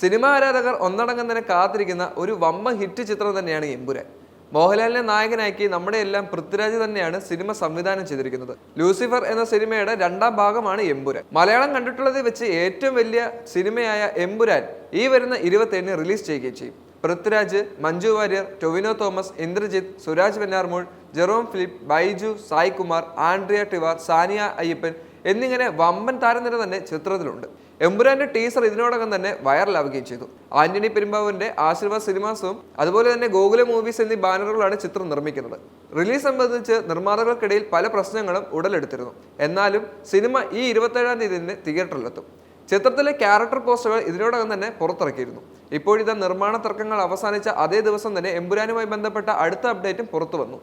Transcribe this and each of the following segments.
Cinema ആരാധകർ ഒന്നടങ്കം തന്നെ കാത്തിരിക്കുന്ന ഒരു വമ്പ ഹിറ്റ് ചിത്രം തന്നെയാണ് എമ്പുരാൻ. മോഹൻലാലിനെ നായകനാക്കി നമ്മുടെ എല്ലാം പൃഥ്വിരാജ് തന്നെയാണ് സിനിമ സംവിധാനം ചെയ്തിരിക്കുന്നത്. ലൂസിഫർ എന്ന സിനിമയുടെ രണ്ടാം ഭാഗമാണ് എമ്പുരാൻ. മലയാളം കണ്ടിട്ടുള്ളതിൽ വെച്ച് ഏറ്റവും വലിയ സിനിമയായ എമ്പുരാൻ ഈ വരുന്ന ഇരുപത്തേഴിന് റിലീസ് ചെയ്യുകയും ചെയ്യും. പൃഥ്വിരാജ് മഞ്ജു വാര്യർ ടൊവിനോ തോമസ് ഇന്ദ്രജിത്ത് സുരാജ് വെന്നാർമൂൾ ജെറോം ഫിലിപ്പ് ബൈജു സായ്കുമാർ ആൻഡ്രിയ ടിവാർ സാനിയ അയ്യപ്പൻ എന്നിങ്ങനെ വമ്പൻ താരനിര തന്നെ ചിത്രത്തിലുണ്ട്. എമ്പുരാന്റെ ടീസർ ഇതിനോടകം തന്നെ വൈറലാവുകയും ചെയ്തു. ആന്റണി പെരുമ്പാവൂരിന്റെ ആശീർവാദ് സിനിമാസും അതുപോലെ തന്നെ ഗോകുല മൂവീസ് എന്നീ ബാനറുകളാണ് ചിത്രം നിർമ്മിക്കുന്നത്. റിലീസ് സംബന്ധിച്ച് നിർമ്മാതാക്കൾക്കിടയിൽ പല പ്രശ്നങ്ങളും ഉടലെടുത്തിരുന്നു. എന്നാലും സിനിമ ഈ ഇരുപത്തേഴാം തീയതി തന്നെ തിയേറ്ററിലെത്തും. ചിത്രത്തിലെ ക്യാരക്ടർ പോസ്റ്ററുകൾ ഇതിനോടകം തന്നെ പുറത്തിറക്കിയിരുന്നു. ഇപ്പോഴിതാ നിർമ്മാണ തർക്കങ്ങൾ അവസാനിച്ച അതേ ദിവസം തന്നെ എമ്പുരാനുമായി ബന്ധപ്പെട്ട അടുത്ത അപ്ഡേറ്റും പുറത്തു വന്നു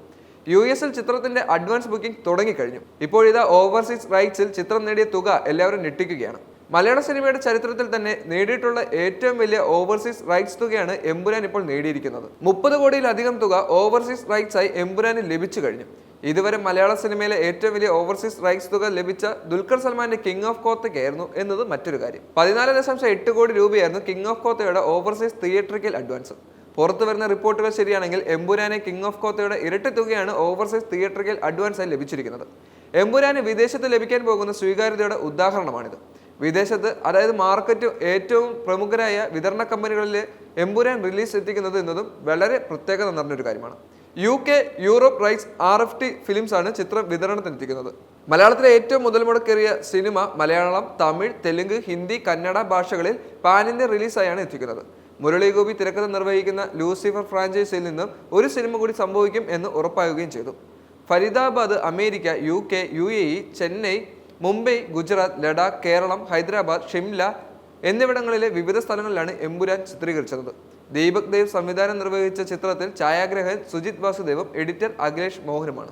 യു എസിൽ ചിത്രത്തിന്റെ അഡ്വാൻസ് ബുക്കിംഗ് തുടങ്ങിക്കഴിഞ്ഞു. ഇപ്പോഴിതാ ഓവർസീസ് റൈറ്റ്സിൽ ചിത്രം നേടിയ തുക എല്ലാവരും ഞെട്ടിക്കുകയാണ്. മലയാള സിനിമയുടെ ചരിത്രത്തിൽ തന്നെ നേടിയിട്ടുള്ള ഏറ്റവും വലിയ ഓവർസീസ് റൈറ്റ്സ് തുകയാണ് എമ്പുരാൻ ഇപ്പോൾ നേടിയിരിക്കുന്നത്. മുപ്പത് കോടിയിലധികം തുക ഓവർസീസ് റൈറ്റ്സ് ആയി എമ്പുരാന് ലഭിച്ചു കഴിഞ്ഞു. ഇതുവരെ മലയാള സിനിമയിലെ ഏറ്റവും വലിയ ഓവർസീസ് റൈറ്റ്സ് തുക ലഭിച്ച ദുൽഖർ സൽമാന്റെ കിങ് ഓഫ് കോത്തയ്ക്കായിരുന്നു എന്നത് മറ്റൊരു കാര്യം. പതിനാല് ദശാംശം എട്ട് കോടി രൂപയായിരുന്നു കിങ് ഓഫ് കോത്തയുടെ ഓവർസീസ് തിയേറ്ററിക്കൽ അഡ്വാൻസ് പുറത്തു വരുന്ന റിപ്പോർട്ടുകൾ ശരിയാണെങ്കിൽ എമ്പുരാനെ കിങ് ഓഫ് കോത്തയുടെ ഇരട്ടി തുകയാണ് ഓവർസീസ് തിയേറ്ററിക്കൽ അഡ്വാൻസ് ആയി ലഭിച്ചിരിക്കുന്നത്. എമ്പുരാന് വിദേശത്ത് ലഭിക്കാൻ പോകുന്ന സ്വീകാര്യതയുടെ ഉദാഹരണമാണിത്. വിദേശത്ത് അതായത് മാർക്കറ്റ് ഏറ്റവും പ്രമുഖരായ വിതരണ കമ്പനികളിൽ എമ്പുരാൻ റിലീസ് എത്തിക്കുന്നത് എന്നതും വളരെ പ്രത്യേകത നിറഞ്ഞൊരു കാര്യമാണ്. U K Europe rise R F T films ആണ് ചിത്രം വിതരണത്തിനെത്തിക്കുന്നത് മലയാളത്തിലെ ഏറ്റവും മുതൽ മുടക്കേറിയ സിനിമ മലയാളം തമിഴ് തെലുങ്ക് ഹിന്ദി കന്നഡ ഭാഷകളിൽ പാനിന്റെ റിലീസായാണ് എത്തിക്കുന്നത്. മുരളി ഗോപി തിരക്കഥ നിർവഹിക്കുന്ന ലൂസിഫർ ഫ്രാഞ്ചൈസിയിൽ നിന്നും ഒരു സിനിമ കൂടി സംഭവിക്കും എന്ന് ഉറപ്പാക്കുകയും ചെയ്തു. Faridabad America U K U A E Chennai Mumbai Gujarat Ladakh Keralam Hyderabad Shimla എന്നിവിടങ്ങളിലെ വിവിധ സ്ഥലങ്ങളിലാണ് എമ്പുരാൻ ചിത്രീകരിച്ചത്. ദീപക് ദേവ് സംവിധാനം നിർവഹിച്ച ചിത്രത്തിൽ ഛായാഗ്രഹൻ സുജിത് വാസുദേവും എഡിറ്റർ അഖിലേഷ് മോഹനുമാണ്.